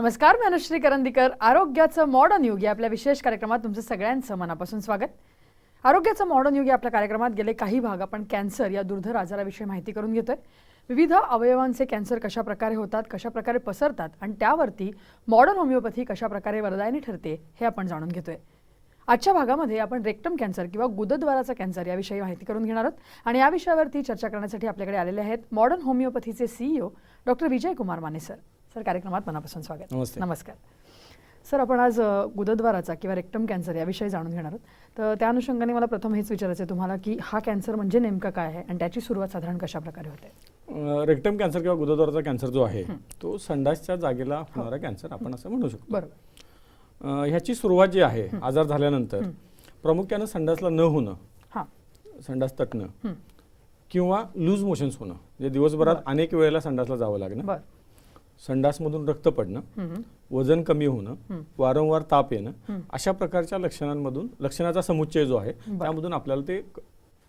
नमस्कार मी अनुश्री करंदीकर. आरोग्याचं मॉडर्न युग या आपल्या विशेष कार्यक्रमात तुमचं सगळ्यांचं मनापासून स्वागत. आरोग्याचं मॉडर्न युग या आपल्या कार्यक्रमात गेले काही भाग आपण कॅन्सर या दुर्धर आजाराविषयी माहिती करून घेतोय. विविध अवयवांचे कॅन्सर कशा प्रकारे होतात कशा प्रकारे पसरतात आणि त्यावरती मॉडर्न होमिओपॅथी कशा प्रकारे वरदायनी ठरते हे आपण जाणून घेतोय. आजच्या भागामध्ये आपण रेक्टम कॅन्सर किंवा गुदद्वाराचा कॅन्सर याविषयी माहिती करून घेणार आहोत आणि या विषयावरती चर्चा करण्यासाठी आपल्याकडे आलेले आहेत modern होमिओपॅथीचे CEO doctor Vijay Kumar Mane sir. Sir कार्यक्रमात मनापासून स्वागत. नमस्ते. नमस्कार. सर आपण आज गुदद्वाराचा किंवा रेक्टम कॅन्सर याविषयी जाणून घेणार आहोत. तर त्या अनुषंगाने मला प्रथम हेच विचारायचं आहे तुम्हाला की हा कॅन्सर म्हणजे नेमका काय आहे आणि त्याची सुरुवात साधारण कशा प्रकारे होते रेक्टम कॅन्सर किंवा गुदद्वाराचा कॅन्सर जो आहे तो संडासच्या जागेला होणारा कॅन्सर आपण असं म्हणू शकतो. बरोबर. ह्याची सुरुवात जी आहे आजार झाल्यानंतर प्रामुख्यानं संडासला न होणं हां. संडास तटणं हं. किंवा लूज मोशन्स होणं म्हणजे दिवसभरात अनेक वेळेला संडासला जावं लागणं संडासमधून रक्त पडणं. वजन कमी होणं. वारंवार ताप येणं. अशा प्रकारच्या लक्षणांमधून लक्षणाचा समुच्चय जो आहे. त्यामधून आपल्याला ते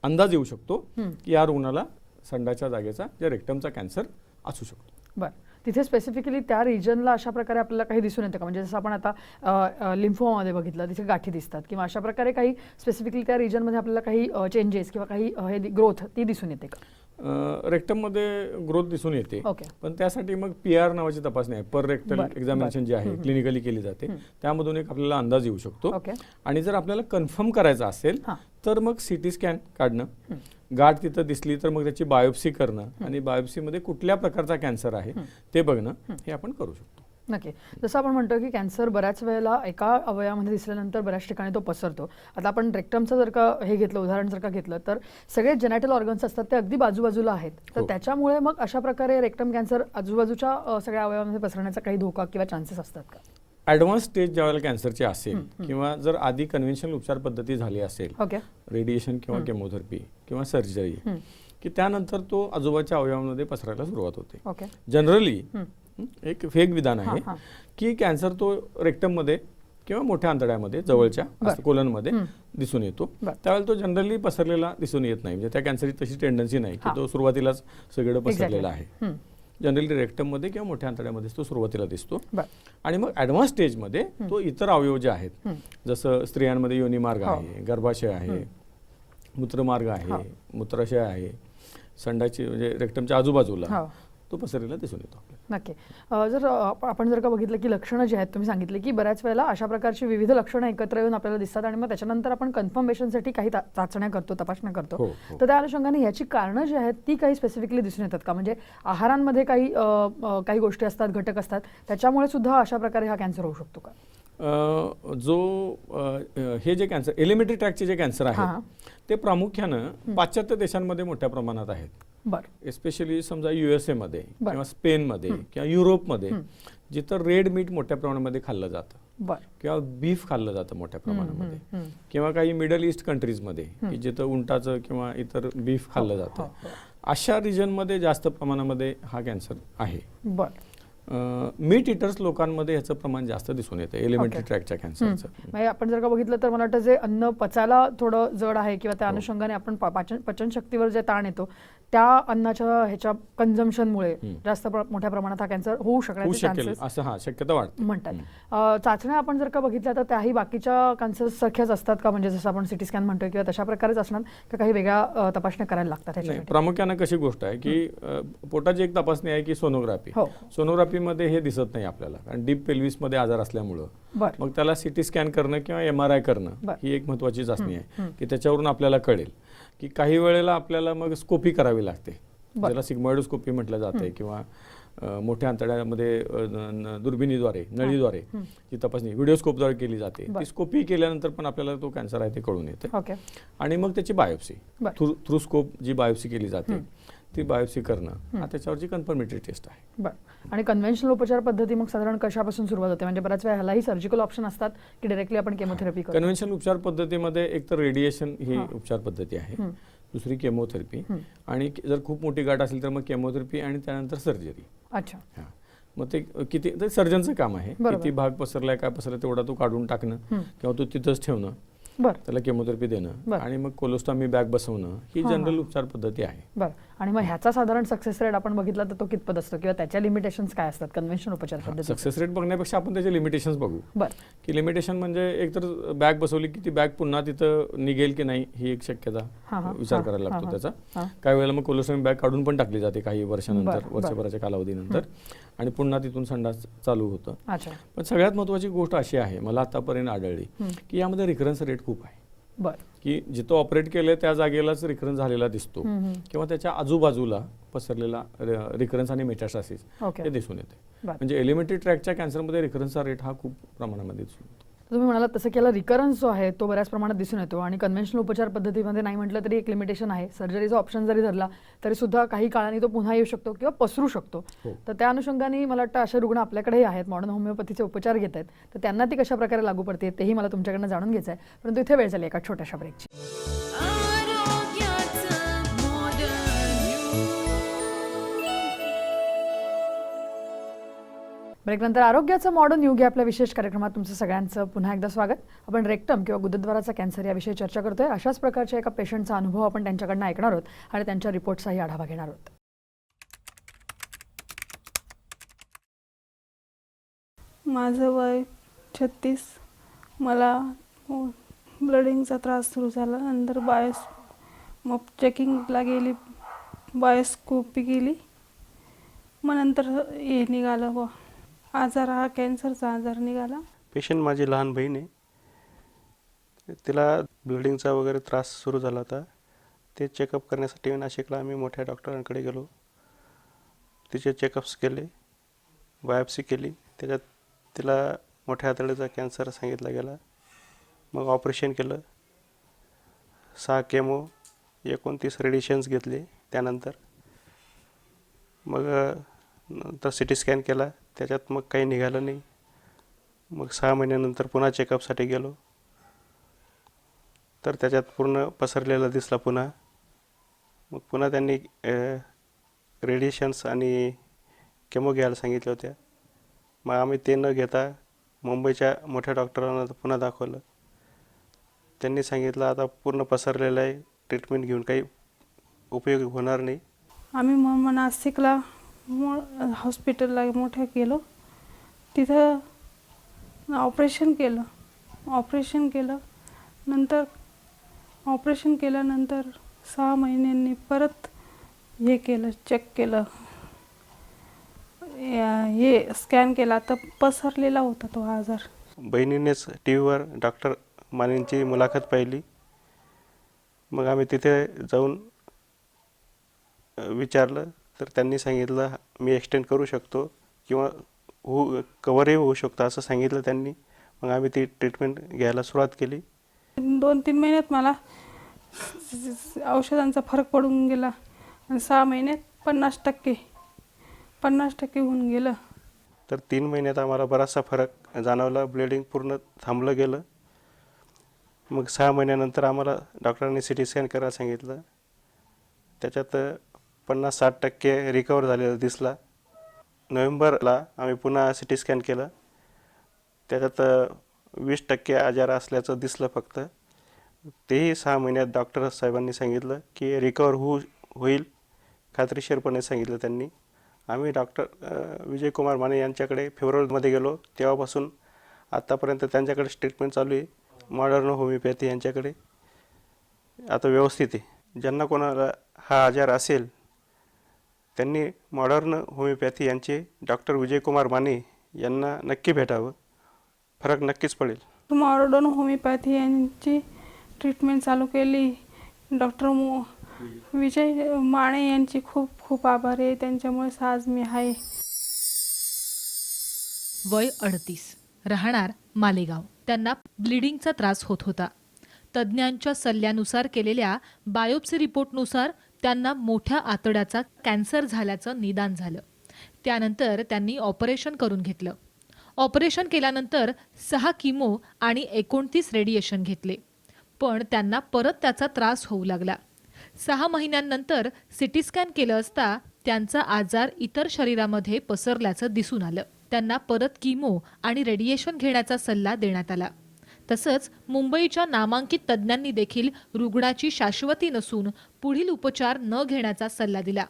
अंदाज येऊ शकतो. की या रुग्णाला संडाच्या जागेचा जे रेक्टमचा कॅन्सर असू शकतो बरं तिथे स्पेसिफिकली त्या रिजनला अशा प्रकारे आपल्याला काही दिसून येतं का म्हणजे जसं आपण आता लिम्फोमामध्ये बघितलं तिथे गाठी दिसतात किंवा अशा प्रकारे काही स्पेसिफिकली त्या रिजनमध्ये आपल्याला काही चेंजेस किंवा काही हे ग्रोथ ती दिसून येते का रेक्टममध्ये ग्रोथ दिसून येते. पण त्यासाठी मग पी आर नावाची तपासणी आहे. पर रेक्टल एक्झामिनेशन. जी आहे. क्लिनिकली केली जाते. त्यामधून एक आपल्याला अंदाज येऊ शकतो. आणि जर आपल्याला कन्फर्म करायचं असेल तर मग सिटी स्कॅन काढणं. गाठ तिथं दिसली तर मग त्याची बायोप्सी करणं. आणि बायोप्सीमध्ये कुठल्या प्रकारचा कॅन्सर आहे ते बघणं हे आपण करू शकतो. नक्की. जसं आपण म्हणतो की कॅन्सर बऱ्याच वेळेला एका अवयवामध्ये दिसल्यानंतर बऱ्याच ठिकाणी तो पसरतो. आता आपण रेक्टमचं जर का हे घेतलं उदाहरण जर का घेतलं तर सगळे जेनॅटल ऑर्गन्स असतात ते अगदी बाजूबाजूला आहेत. तर हो. त्याच्यामुळे मग अशा प्रकारे रेक्टम कॅन्सर आजूबाजूच्या सगळ्या अवयवामध्ये पसरण्याचा काही धोका किंवा चान्सेस असतात का? ॲडव्हान्स स्टेज ज्यावेळेला कॅन्सरची असेल किंवा जर आधी कन्व्हेन्शनल उपचार पद्धती झाली असेल ओके. रेडिएशन किंवा केमोथेरपी किंवा सर्जरी. की त्यानंतर तो आजूबाजूच्या अवयवांमध्ये पसरायला सुरुवात होते. जनरली. एक फेक विधान हां, आहे हां. की कॅन्सर तो रेक्टममध्ये किंवा मोठ्या आंतड्यामध्ये जवळच्या. कोलनमध्ये हं. दिसून येतो. त्यावेळेला तो जनरली पसरलेला दिसून येत नाही म्हणजे त्या कॅन्सरची तशी टेंडन्सी नाही की हां. तो सुरुवातीलाच सगळीकडे पसरलेला आहे हं. जनरली रेक्टममध्ये किंवा मोठ्या आंतड्यामध्ये तो सुरुवातीला दिसतो आणि मग ॲडव्हान्स स्टेजमध्ये तो इतर अवयव जे आहेत हं. जसं स्त्रियांमध्ये योनिमार्ग हो. आहे गर्भाशय आहे मूत्रमार्ग हो. आहे मूत्राशय आहे संडाची म्हणजे रेक्टमच्या आजूबाजूला हो तो पसरलेला दिसून येतो नक्की. जर आपण जर का बघितलं की लक्षणं जी आहेत तुम्ही सांगितले की बऱ्याच वेळेला अशा प्रकारची विविध लक्षणं एकत्र येऊन आपल्याला दिसतात आणि मग त्याच्यानंतर आपण कन्फर्मेशनसाठी काही चाचण्या करतो तपासण्या करतो. हो, हो. तर त्या अनुषंगाने याची कारणं जी आहेत ती काही स्पेसिफिकली दिसून येतात का? म्हणजे आहारांमध्ये काही काही गोष्टी असतात घटक असतात त्याच्यामुळे सुद्धा अशा प्रकारे हा कॅन्सर होऊ शकतो का? जो हे जे कॅन्सर एलिमेंटरी ट्रॅकचे जे कॅन्सर हां. आहेत ते प्रामुख्यानं पाश्चात्य देशांमध्ये मोठ्या प्रमाणात आहेत. एस्पेशली समजा युएसए मध्ये. किंवा स्पेनमध्ये किंवा युरोपमध्ये जिथं रेड मीट मोठ्या प्रमाणामध्ये खाल्लं जातं. बरं. किंवा बीफ खाल्लं जातं मोठ्या प्रमाणामध्ये. हं. किंवा काही मिडल ईस्ट कंट्रीजमध्ये की जिथं उंटाचं किंवा इतर बीफ खाल्लं जातं. हो, हो. अशा रिजनमध्ये जास्त प्रमाणामध्ये हा कॅन्सर आहे. बरं. मीट इटर्स लोकांमध्ये ह्याचं प्रमाण जास्त दिसून येतं एलिमेंटरी. ट्रॅकच्या कॅन्सरचं म्हणजे आपण जर का बघितलं तर मला वाटतं जे अन्न पचायला थोडं जड आहे किंवा त्या अनुषंगाने आपण पाचन पचनशक्तीवर जे ताण येतो त्या अन्नाच्या ह्याच्या कन्झम्पशनमुळे हं. जास्त मोठ्या प्रमाणात हा कॅन्सर होऊ शकेल असं हा शक्यता वाटते म्हणतात. चाचण्या आपण जर का बघितल्या तर त्याही बाकीच्या कॅन्सर सारख्याच असतात का? म्हणजे जसं आपण सिटी स्कॅन म्हणतोय किंवा तशा प्रकारेच असणार का? काही वेगळ्या तपासण्या करायला लागतात प्रामुख्यानं कशी गोष्ट आहे की पोटाची एक तपासणी आहे की सोनोग्राफी हो. सोनोग्राफीमध्ये हे दिसत नाही आपल्याला. कारण डीप पेल्विसमध्ये आजार असल्यामुळं. मग त्याला सिटी स्कॅन करणं किंवा एम आर आय करणं. ही एक महत्वाची चाचणी आहे की त्याच्यावरून आपल्याला कळेल की काही वेळेला आपल्याला मग स्कोपी करावी लागते. ज्याला सिग्मॉइडोस्कोपी म्हटलं जाते किंवा मोठ्या अंतड्यामध्ये दुर्बिणीद्वारे नळीद्वारे ही. तपासणी व्हिडिओस्कोपद्वारे केली जाते. ती स्कोपी केल्यानंतर पण आपल्याला तो कॅन्सर आहे ते कळून येते आणि मग त्याची बायोप्सी. थ्रू थ्रू स्कोप जी बायोप्सी केली जाते ती बायोप्सी करणं हा त्याच्यावरची कन्फर्मेटरी टेस्ट आहे. बरं. आणि कन्व्हेन्शनल उपचार पद्धती मग साधारण कशापासून सुरुवात होते? म्हणजे बऱ्याच वेळा ह्यालाही सर्जिकल ऑप्शन असतात की डायरेक्टली आपण केमोथेरपी करतो? कन्व्हेन्शनल उपचार पद्धतीमध्ये एक तर रेडिएशन ही. उपचार पद्धती आहे. दुसरी केमोथेरपी. आणि जर खूप मोठी गाठ असेल तर मग केमोथेरपी आणि त्यानंतर सर्जरी अच्छा. हा. मग ते किती ते सर्जनचं काम आहे. किती भाग पसरलाय काय पसरलाय तेवढा तो काढून टाकणं. किंवा तो तिथंच ठेवणं. बरं. त्याला केमोथेरपी देणं. आणि मग कोलोस्टॉमी बॅग बसवणं. ही जनरल. उपचार पद्धती आहे. बरं. आणि मग ह्याचा साधारण सक्सेस रेट आपण बघितला तर तो कितपत असतो? किंवा त्याच्या लिमिटेशन्स काय असतात? कन्व्हेन्शन उपचार पद्धती सक्सेस रेट बघण्यापेक्षा आपण त्याचे लिमिटेशन्स बघू. बरं. की लिमिटेशन म्हणजे एकतर बॅग बसवली की ती बॅग पुन्हा तिथं निघेल की नाही ही एक शक्यता विचार करायला लागतो त्याचा. काही वेळेला मग कोलोस्टॉमी बॅग काढून पण टाकली जाते काही वर्षानंतर वर्षभराच्या कालावधीनंतर. आणि पुन्हा तिथून संडास चालू होतं. पण सगळ्यात महत्त्वाची गोष्ट अशी आहे मला आतापर्यंत आढळली की यामध्ये रिकरन्स रेट खूप आहे. की जिथं ऑपरेट केलं त्या जागेलाच रिकरन्स झालेला दिसतो. किंवा त्याच्या आजूबाजूला पसरलेला रिकरन्स आणि मेटास्टासिस हे दिसून येते. म्हणजे एलिमेंटरी ट्रॅकच्या कॅन्सरमध्ये रिकरन्सचा रेट हा खूप प्रमाणामध्ये दिसून येतो. तुम्ही म्हणालात तसं केला रिकरन्स जो आहे तो बऱ्याच प्रमाणात दिसून येतो आणि कन्व्हेन्शनल उपचार पद्धतीमध्ये नाही म्हटलं तरी एक लिमिटेशन आहे. सर्जरीचा ऑप्शन जरी धरला तरी सुद्धा काही काळाने तो पुन्हा येऊ शकतो किंवा पसरू शकतो. हो. तर त्या अनुषंगाने मला वाटतं असे रुग्ण आपल्याकडेही आहेत. मॉडर्न होमिओपॅथीचे उपचार घेत आहेत. तर त्यांना ती कशा प्रकारे लागू पडते तेही मला तुमच्याकडनं जाणून घ्यायचं आहे परंतु इथे वेळ झाली एका छोट्याशा ब्रेकची ब्रेकनंतर आरोग्याचं मॉडर्न न्यू घ्या आपल्या विशेष कार्यक्रमात तुमचं सगळ्यांचं पुन्हा एकदा स्वागत. आपण रेक्टम किंवा गुदद्वाराचा कॅन्सर याविषयी चर्चा करतोय. अशाच प्रकारच्या एका पेशंटचा अनुभव आपण त्यांच्याकडनं ऐकणार आहोत आणि त्यांच्या रिपोर्टचाही आढावा घेणार आहोत. माझं वय छत्तीस. मला ब्लडिंगचा त्रास सुरू झाला. नंतर बायोस मग चेकिंगला गेली. बायोस्कोपी गेली. मग नंतर हे निघालं व आजार हा कॅन्सरचा आजार निघाला. पेशंट माझी लहान बहीण आहे. तिला ब्लिडिंगचा वगैरे त्रास सुरू झाला होता. ते चेकअप करण्यासाठी नाशिकला आम्ही मोठ्या डॉक्टरांकडे गेलो. तिचे चेकअप्स केले. बायोप्सी केली. त्याच्यात तिला मोठ्या आतड्याचा कॅन्सर सांगितला गेला. मग ऑपरेशन केलं. सहा केमो एकोणतीस रेडिशन्स घेतले त्यानंतर. मग नंतर सी टी स्कॅन केला. त्याच्यात मग काही निघालं नाही. मग सहा महिन्यानंतर पुन्हा चेकअपसाठी गेलो. तर त्याच्यात पूर्ण पसरलेला दिसला पुन्हा. मग पुन्हा त्यांनी रेडिएशन्स आणि केमो घ्यायला सांगितल्या होत्या. मग आम्ही ते न घेता मुंबईच्या मोठ्या डॉक्टरांना पुन्हा दाखवलं. त्यांनी सांगितलं आता पूर्ण पसरलेलं आहे. ट्रीटमेंट घेऊन काही उपयोग होणार नाही. आम्ही मग नाशिकला मो हॉस्पिटलला मोठ्या गेलो तिथं ऑपरेशन केलं. ऑपरेशन केलं. नंतर ऑपरेशन केल्यानंतर सहा महिन्यांनी परत हे केलं चेक केलं. या- हे स्कॅन केला. तर पसरलेला होता तो आजार. बहिणीनेच टी व्हीवर डॉक्टर मानेंची मुलाखत पाहिली. मग आम्ही तिथे जाऊन विचारलं. तर त्यांनी सांगितलं मी एक्सटेंड करू शकतो किंवा होऊ कवरही होऊ शकतो असं सांगितलं त्यांनी. मग आम्ही ती ट्रीटमेंट घ्यायला सुरुवात केली. दोन तीन महिन्यात मला औषधांचा फरक पडून गेला. आणि सहा महिन्यात पन्नास टक्के पन्नास टक्के होऊन गेलं. तर तीन महिन्यात आम्हाला बराचसा फरक जाणवला. ब्लिडिंग पूर्ण थांबलं गेलं. मग सहा महिन्यानंतर आम्हाला डॉक्टरांनी सी टी स्कॅन करायला सांगितलं. त्याच्यात पन्नास साठ टक्के रिकवर झालेला दिसला. नोव्हेंबरला आम्ही पुन्हा सी टी स्कॅन केलं. त्याच्यात वीस टक्के आजार असल्याचं दिसलं फक्त. तेही सहा महिन्यात डॉक्टर साहेबांनी सांगितलं की रिकवर होऊ होईल खात्रीशीरपणे सांगितलं त्यांनी. आम्ही डॉक्टर विजयकुमार माने यांच्याकडे फेब्रुवारीमध्ये गेलो. तेव्हापासून आत्तापर्यंत त्यांच्याकडे ट्रीटमेंट चालू आहे. मॉडर्न होमिओपॅथी यांच्याकडे. आता व्यवस्थित आहे. ज्यांना कोणाला हा आजार असेल त्यांनी मॉडर्न होमिओपॅथी यांचे डॉक्टर विजयकुमार माने यांना नक्की भेटावं. फरक नक्कीच पडेल. मॉडर्न होमिओपॅथी यांची ट्रीटमेंट चालू केली. डॉक्टर मो विजय माने यांची खूप खूप आभार आहे. त्यांच्यामुळेच आज मी आहे. वय अडतीस. राहणार मालेगाव. त्यांना ब्लिडिंगचा त्रास होत होता. तज्ज्ञांच्या सल्ल्यानुसार केलेल्या बायोप्सी रिपोर्टनुसार त्यांना मोठ्या आतड्याचा कॅन्सर झाल्याचं निदान झालं. त्यानंतर त्यांनी ऑपरेशन करून घेतलं. ऑपरेशन केल्यानंतर सहा किमो आणि एकोणतीस रेडिएशन घेतले. पण त्यांना परत त्याचा त्रास होऊ लागला. सहा महिन्यांनंतर सिटी स्कॅन केलं असता त्यांचा आजार इतर शरीरामध्ये पसरल्याचं दिसून आलं. त्यांना परत किमो आणि रेडिएशन घेण्याचा सल्ला देण्यात आला. तसंच मुंबईच्या नामांकित तज्ज्ञांनी देखील रुग्णाची शाश्वती नसून पुढील उपचार न घेण्याचा सल्ला दिला.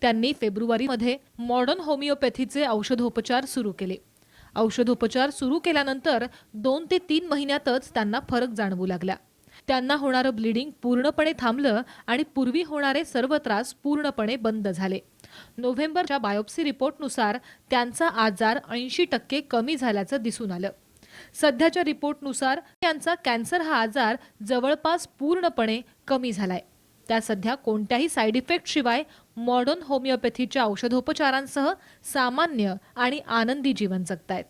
त्यांनी फेब्रुवारीमध्ये मॉडर्न होमिओपॅथीचे औषधोपचार सुरू केले. औषधोपचार सुरू केल्यानंतर दोन ते तीन महिन्यातच त्यांना फरक जाणवू लागला. त्यांना होणारं ब्लिडिंग पूर्णपणे थांबलं आणि पूर्वी होणारे सर्व त्रास पूर्णपणे बंद झाले. नोव्हेंबरच्या बायोप्सी रिपोर्टनुसार त्यांचा आजार ऐंशी टक्के कमी झाल्याचं दिसून आलं. सध्याच्या रिपोर्टनुसार त्यांचा कॅन्सर हा आजार जवळपास पूर्णपणे कमी झालाय. त्या सध्या कोणत्याही साईड इफेक्ट शिवाय मॉडर्न होमिओपॅथीच्या औषधोपचारांसह सामान्य आणि आनंदी जीवन जगतायत.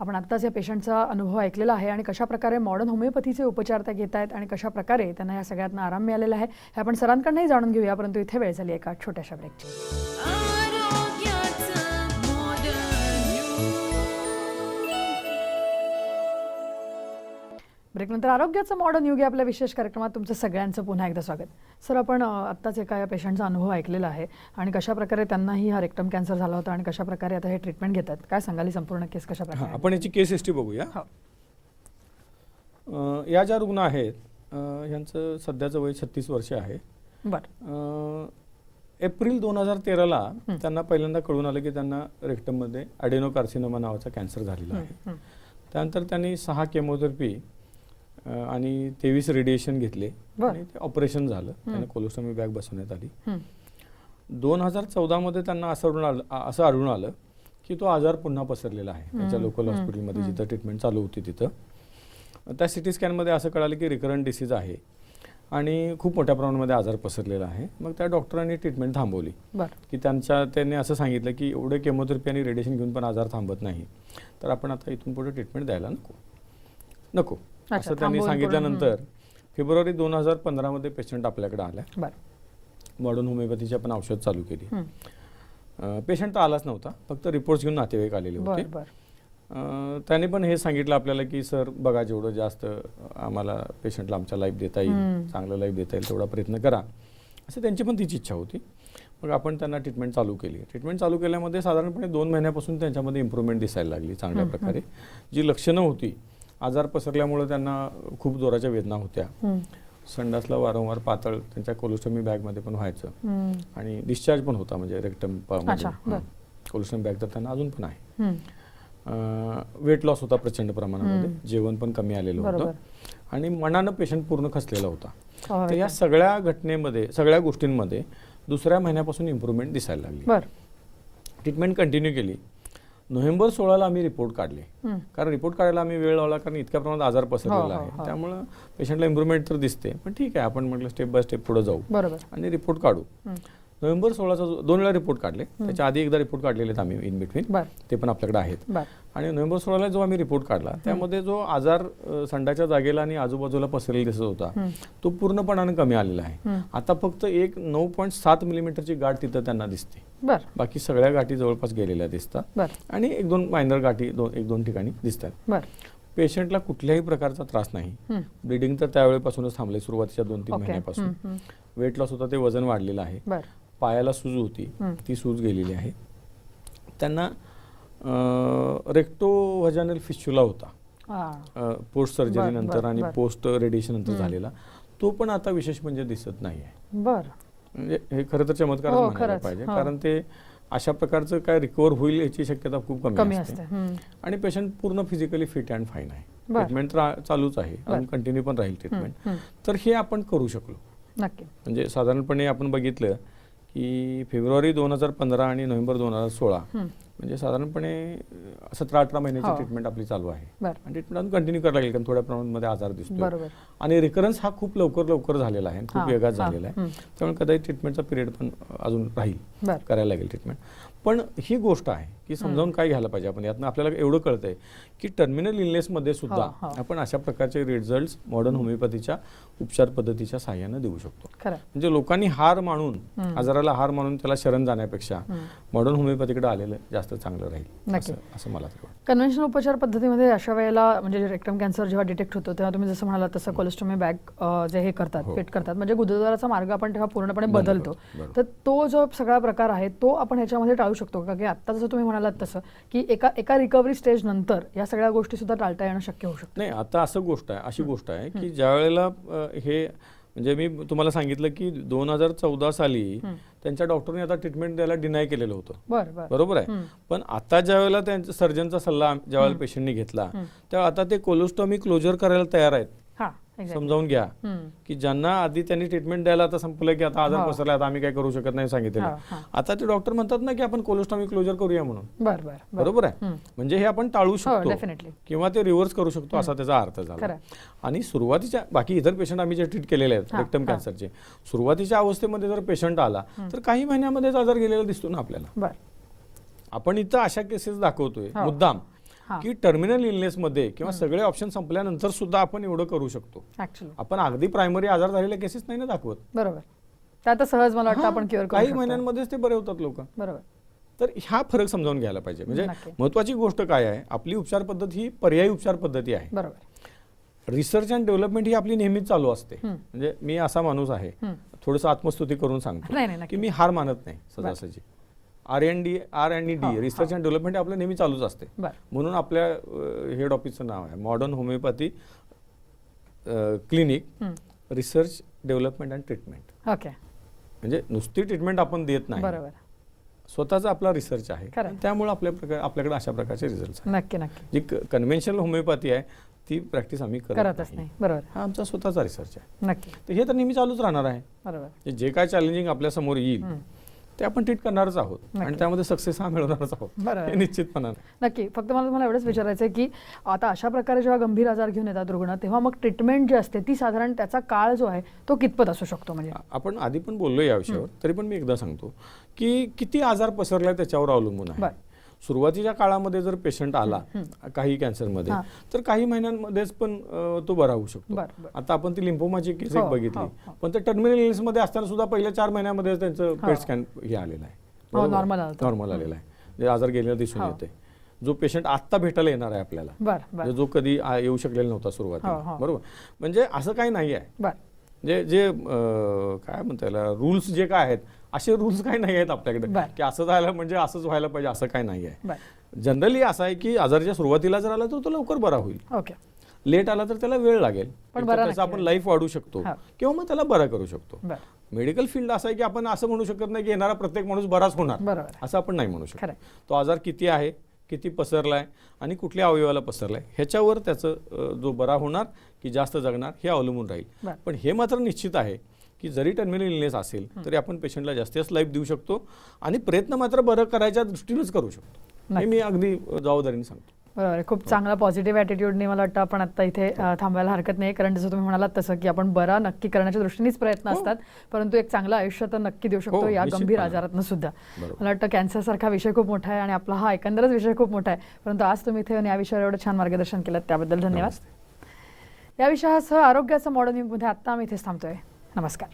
आपण आत्ताच या पेशंटचा अनुभव ऐकलेला आहे आणि कशा प्रकारे मॉडर्न होमिओपॅथीचे उपचार त्या घेत आहेत आणि कशा प्रकारे त्यांना या सगळ्यातनं आराम मिळालेला आहे हे आपण सरांकडनंही जाणून घेऊया परंतु इथे वेळ झाली एका छोट्याशा ब्रेकची ब्रेकनंतर आरोग्याचं मॉडर्न युग या आपल्या विशेष कार्यक्रमात तुमचं सगळ्यांचं पुन्हा एकदा स्वागत. सर आपण आत्ताच एका या पेशंटचा अनुभव ऐकलेला आहे आणि कशा प्रकारे त्यांनाही हा रेक्टम कॅन्सर झाला होता आणि कशा प्रकारे आता हे ट्रीटमेंट घेतात? काय सांगाल ही संपूर्ण केस कशा हां प्रकारे आपण याची केस हिस्ट्री बघूया. हो. या ज्या रुग्ण आहेत अं, ह्यांचं सध्याचं वय छत्तीस वर्ष आहे. बरं. एप्रिल दोन हजार तेराला त्यांना पहिल्यांदा कळून आलं की त्यांना रेक्टममध्ये ॲडेनोकार्सिनोमा नावाचा कॅन्सर झालेला आहे. त्यानंतर त्यांनी सहा केमोथेरपी आणि तेवीस रेडिएशन घेतले. आणि ते ऑपरेशन झालं. त्यांना कोलोस्टॉमी बॅग बसवण्यात आली. दोन हजार चौदामध्ये त्यांना असं आढळून आलं असं आढळून आलं की तो आजार पुन्हा पसरलेला आहे. त्यांच्या लोकल हॉस्पिटलमध्ये जिथं ट्रीटमेंट चालू होती तिथं. त्या सिटी स्कॅनमध्ये असं कळालं की रिकरंट डिसीज आहे. आणि खूप मोठ्या प्रमाणामध्ये आजार पसरलेला आहे. मग त्या डॉक्टरांनी ट्रीटमेंट थांबवली. की त्यांच्या त्यांनी असं सांगितलं की एवढे केमोथेरपी आणि रेडिएशन घेऊन पण आजार थांबत नाही. तर आपण आता इथून पुढे ट्रीटमेंट द्यायला नको. नको. असं त्यांनी सांगितल्यानंतर फेब्रुवारी दोन हजार पंधरामध्ये पेशंट आपल्याकडे आला बरं. मॉडर्न होमिओपॅथीची आपण औषध चालू केली. पेशंट तर आलाच नव्हता फक्त रिपोर्ट्स घेऊन नातेवाईक आलेले होते. त्याने पण हे सांगितलं आपल्याला की सर बघा जेवढं जास्त आम्हाला पेशंटला आमच्या लाईफ देता येईल चांगलं लाईफ देता येईल तेवढा प्रयत्न करा. असं त्यांची पण तीच इच्छा होती. मग आपण त्यांना ट्रीटमेंट चालू केली. ट्रीटमेंट चालू केल्यामध्ये साधारणपणे दोन महिन्यापासून त्यांच्यामध्ये इम्प्रूव्हमेंट दिसायला लागली चांगल्या प्रकारे. जी लक्षणं होती आजार पसरल्यामुळे त्यांना खूप जोराच्या वेदना होत्या हं. संडासला वारंवार पातळ त्यांच्या कोलोस्टमी बॅगमध्ये पण व्हायचं हं. आणि डिस्चार्ज पण होता म्हणजे रेक्टम. कोलोस्टमी बॅग तर त्यांना अजून पण आहे. वेट लॉस होता प्रचंड प्रमाणामध्ये जेवण पण कमी आलेलं. होतं आणि मनानं पेशंट पूर्ण खसलेला होता तर या. सगळ्या घटनेमध्ये सगळ्या गोष्टींमध्ये दुसऱ्या महिन्यापासून इम्प्रूव्हमेंट दिसायला लागली ट्रीटमेंट कंटिन्यू केली नोव्हेंबर सोळाला आम्ही रिपोर्ट काढले हं. कारण रिपोर्ट काढायला आम्ही वेळ लावला कारण इतक्या प्रमाणात आजार पसरलेला हो, आहे हो. त्यामुळं पेशंटला इम्प्रूव्हमेंट तर दिसते पण ठीक आहे आपण म्हटलं स्टेप बाय स्टेप पुढे जाऊ बरोबर आणि रिपोर्ट काढू हं. नोव्हेंबर सोळाचा दोन वेळा रिपोर्ट काढले. त्याच्या आधी एकदा रिपोर्ट काढलेले आहेत आम्ही इन बिटवीन ते पण आपल्याकडे आहेत. आणि नोव्हेंबर सोळाला जो आम्ही रिपोर्ट काढला त्यामध्ये जो आजार संडाच्या जागेला आणि आजूबाजूला पसरलेला दिसत होता तो पूर्णपणाने कमी आलेला आहे. आता फक्त एक नऊ पॉईंट सात मिलीमीटरची गाठ तिथं त्यांना दिसते. बाकी सगळ्या गाठी जवळपास गेलेल्या दिसतात. आणि एक दोन मायनर गाठी दोन एक दोन ठिकाणी दिसतात. पेशंटला कुठल्याही प्रकारचा त्रास नाही. ब्लिडिंग तर त्यावेळेपासूनच थांबले सुरुवातीच्या दोन तीन. महिन्यापासून. वेट लॉस होता ते वजन वाढलेलं आहे. पायाला सूज होती. ती सूज गेलेली आहे. त्यांना रेक्टो व्हजानल फिश्युला होता. पोस्ट सर्जरी नंतर आणि. पोस्ट रेडिएशन नंतर झालेला. तो पण आता विशेष म्हणजे दिसत नाही आहे बरं. म्हणजे हे खरं तर चमत्कार हो. पाहिजे. कारण ते अशा प्रकारचं काय रिकवर होईल याची शक्यता खूप कमी असते. आणि पेशंट पूर्ण फिजिकली फिट अँड फाईन आहे. ट्रीटमेंट चालूच आहे. कंटिन्यू पण राहील ट्रीटमेंट. तर हे आपण करू शकलो. नक्की. म्हणजे साधारणपणे आपण बघितलं की फेब्रुवारी दोन हजार पंधरा आणि नोव्हेंबर दोन हजार सोळा म्हणजे साधारणपणे सतरा अठरा महिन्याची हो. ट्रीटमेंट आपली चालू आहे. आणि ट्रीटमेंट अजून कंटिन्यू करायला लागेल कारण थोड्या प्रमाणामध्ये आजार दिसतो आणि रिकरन्स हा खूप लवकर लवकर झालेला आहे हां, खूप वेगात हां, झालेला आहे. हं. त्यामुळे कदाचित ट्रीटमेंटचा पिरियड पण अजून राहील. करायला लागेल ट्रीटमेंट पण ही गोष्ट आहे की समजावून काय घ्यायला पाहिजे आपण? यातनं आपल्याला एवढं कळतंय की टर्मिनल इलनेसमध्ये सुद्धा हो, हो. आपण अशा प्रकारचे रिझल्ट मॉडर्न होमिओपॅथीच्या उपचार पद्धतीच्या साहाय्यानं देऊ शकतो. म्हणजे लोकांनी हार मानून आजाराला हार मानून त्याला शरण जाण्यापेक्षा मॉडर्न होमिओपॅथीकडे आलेलं जास्त जास्त चांगलं राहील. नक्की. असं मला कन्व्हेन्शनल उपचार पद्धतीमध्ये अशा वेळेला म्हणजे रेक्टम कॅन्सर जेव्हा डिटेक्ट होतो तेव्हा तुम्ही जसं म्हणाला तसं कोलेस्ट्रॉमी बॅग जे हे करतात हो. फिट करतात म्हणजे गुदद्वाराचा मार्ग आपण तेव्हा पूर्णपणे बंद बदलतो. तर तो जो सगळा प्रकार आहे तो आपण ह्याच्यामध्ये टाळू शकतो का? की आता जसं तुम्ही म्हणालात तसं की एका एका रिकव्हरी स्टेज नंतर या सगळ्या गोष्टी सुद्धा टाळता येणं शक्य होऊ शकतं. नाही आता असं गोष्ट आहे अशी गोष्ट आहे की ज्या वेळेला हे म्हणजे मी तुम्हाला सांगितलं की दोन हजार चौदा साली त्यांच्या डॉक्टरने आता ट्रीटमेंट द्यायला डिनाय केलेलं होतं. बरं बरं. बरोबर आहे? पण आता ज्या वेळेला त्यांचा सर्जनचा सल्ला ज्या वेळेला पेशंटनी घेतला तेव्हा आता ते कोलोस्टॉमी क्लोजर करायला तयार आहेत. समजावून घ्या की ज्यांना आधी त्यांनी ट्रीटमेंट द्यायला आता संपलं की आता आजार हा. पसरला आता आम्ही काय करू शकत नाही हा, सांगितलेलं हा. आता ते डॉक्टर म्हणतात ना की आपण कोलोस्टॉमी क्लोजर करूया म्हणून बरं बरं बरं बरोबर आहे म्हणजे हे आपण टाळू शकतो definitely. किंवा ते रिव्हर्स करू शकतो असा त्याचा अर्थ झाला. आणि सुरुवातीच्या बाकी इतर पेशंट आम्ही जे ट्रीट केलेले आहेत हा, रेक्टम हा. कॅन्सरचे सुरुवातीच्या अवस्थेमध्ये जर पेशंट आला तर काही महिन्यामध्येच आजार गेलेला दिसतो ना आपल्याला आपण इथं अशा केसेस दाखवतोय हो. मुद्दाम हा. की टर्मिनल इलनेस मध्ये किंवा सगळे ऑप्शन संपल्यानंतर सुद्धा आपण एवढं करू शकतो. आपण अगदी प्रायमरी आजार झालेल्या केसेस नाही ना दाखवत. बरोबर. ते आता सहज मला वाटतं आपण क्युअर काही महिन्यांमध्येच ते बरे होतात लोक. बरोबर. तर हा फरक समजावून घ्यायला पाहिजे. म्हणजे. महत्वाची गोष्ट काय आहे? आपली उपचार पद्धत ही पर्यायी उपचार पद्धती आहे. बरोबर. रिसर्च अँड डेव्हलपमेंट ही आपली नेहमीच चालू असते. म्हणजे मी असा माणूस आहे. थोडंसं आत्मस्तुती करून सांगतो. की मी हार मानत नाही सहजासहजी R N D R and हा, डी रिसर्च अँड डेव्हलपमेंट आपलं नेहमी चालूच असते. म्हणून आपल्या हेड ऑफिसचं नाव आहे. Modern homeopathy clinic. Research development and treatment okay म्हणजे नुसती ट्रीटमेंट आपण देत नाही. बरोबर. स्वतःचा आपला रिसर्च आहे. आणि त्यामुळे आपल्या प्रकार आपल्याकडे अशा प्रकारचे रिझल्ट नक्की नक्की. जी कन्व्हेन्शनल होमिओपॅथी आहे ती प्रॅक्टिस आम्ही करत नाही. बरोबर. हा आमचा स्वतःचा रिसर्च आहे. नक्की. तर हे तर नेहमी चालूच राहणार आहे. बरोबर. जे- काय चॅलेंजिंग आपल्यासमोर येईल. ते आपण ट्रीट करणारच आहोत. आणि. त्यामध्ये सक्सेस हा मिळवणारच आहोत. निश्चितपणाने. नक्की. फक्त मला तुम्हाला एवढंच विचारायचं आहे की आता अशा प्रकारे जेव्हा गंभीर आजार घेऊन येतात रुग्ण तेव्हा मग ट्रीटमेंट जी असते ती साधारण त्याचा काळ जो आहे तो कितपत असू शकतो म्हणजे? आपण आधी पण बोललो या विषयावर तरी पण मी एकदा सांगतो की किती आजार पसरलाय त्याच्यावर अवलंबून आहे. सुरुवातीच्या काळामध्ये जर पेशंट आला काही कॅन्सरमध्ये. तर काही महिन्यांमध्येच पण तो बरा होऊ शकतो. आता आपण ती लिंफोमाची केस हो, एक बघितली हो, हो. पण ते टर्मिनलमध्ये असताना सुद्धा पहिल्या चार महिन्यामध्ये त्यांचं. पेट स्कॅन हे आलेलं आहे. नॉर्मल आलेलं आहे जे आजार गेलेला दिसून. येते जो पेशंट आत्ता भेटायला येणार आहे आपल्याला म्हणजे जो कधी येऊ शकलेला नव्हता सुरुवातीला. बरोबर म्हणजे असं काही नाही आहे जे जे काय म्हणता रूल्स जे काय आहेत असे रूल्स काही नाही आहेत आपल्याकडे. की असं झालं म्हणजे असंच व्हायला पाहिजे असं काही नाही आहे जनरली असं आहे की आजारच्या सुरुवातीला जर आला तर तो लवकर बरा होईल ओके लेट आला तर त्याला वेळ लागेल पण त्याचा आपण. लाईफ वाढू शकतो. किंवा मग त्याला बरा करू शकतो मेडिकल फील्ड असं आहे की आपण असं म्हणू शकत नाही की येणारा प्रत्येक माणूस बराच होणार. असं आपण नाही म्हणू शकत. तो आजार किती आहे किती पसरलाय आणि कुठल्या अवयवाला पसरलाय ह्याच्यावर त्याचं जो बरा होणार की जास्त जगणार हे अवलंबून राहील. पण हे मात्र निश्चित आहे की जरी टर्मिनल इलनेस असेल तरी आपण पेशंटला जास्तीत लाईफ देऊ शकतो आणि प्रयत्न मात्र बरं करायच्या दृष्टीनेच करू शकतो. हे मी अगदी जबाबदारीने सांगतो. बरोबर. खूप चांगला पॉझिटिव्ह ॲटिट्यूडने मला वाटतं आपण आता इथे अ, थांबायला हरकत नाही कारण जसं तुम्ही म्हणालात तसं की आपण बरा नक्की करण्याच्या दृष्टीनेच प्रयत्न असतात. परंतु एक चांगलं आयुष्य तर नक्की देऊ शकतो हो, या गंभीर. आजारातनं सुद्धा. मला वाटतं कॅन्सरसारखा विषय खूप मोठा आहे आणि आपला हा एकंदरच विषय खूप मोठा आहे. परंतु आज तुम्ही इथे या विषयावर एवढं छान मार्गदर्शन केलं त्याबद्दल धन्यवाद. या विषयासह आरोग्याचं मॉडर्न युगमध्ये आत्ता आम्ही इथेच थांबतोय. नमस्कार.